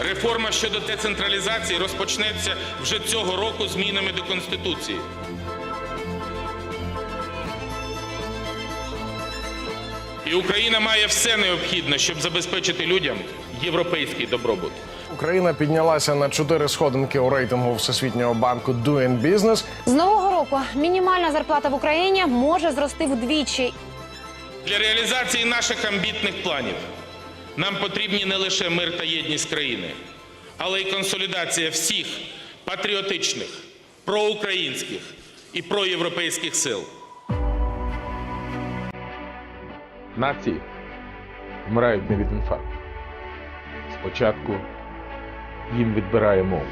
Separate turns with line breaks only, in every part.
Реформа щодо децентралізації розпочнеться вже цього року змінами до Конституції. І Україна має все необхідне, щоб забезпечити людям європейський добробут.
Україна піднялася на чотири сходинки у рейтингу Всесвітнього банку Doing Business.
З нового року мінімальна зарплата в Україні може зрости вдвічі.
Для реалізації наших амбітних планів нам потрібні не лише мир та єдність країни, але й консолідація всіх патріотичних, проукраїнських і проєвропейських сил.
Нації вмирають не від інфаркту. Спочатку їм відбирає мову.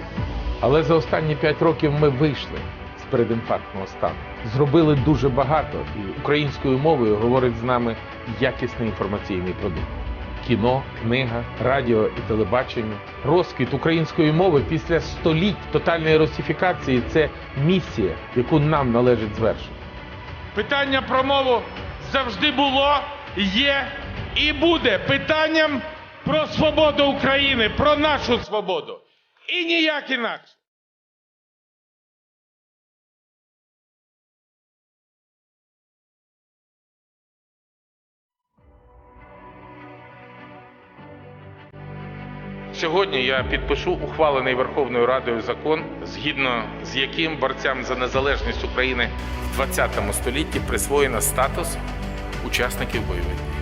Але за останні п'ять років ми вийшли з передінфарктного стану. Зробили дуже багато, і українською мовою говорить з нами якісний інформаційний продукт. Кіно, книга, радіо і телебачення. Розквіт української мови після століть тотальної русифікації це місія, яку нам належить звершити.
Питання про мову завжди було, є і буде питанням про свободу України, про нашу свободу. І ніяк інакше.
Сьогодні я підпишу ухвалений Верховною Радою закон, згідно з яким борцям за незалежність України в 20 столітті присвоєно статус учасників бойових.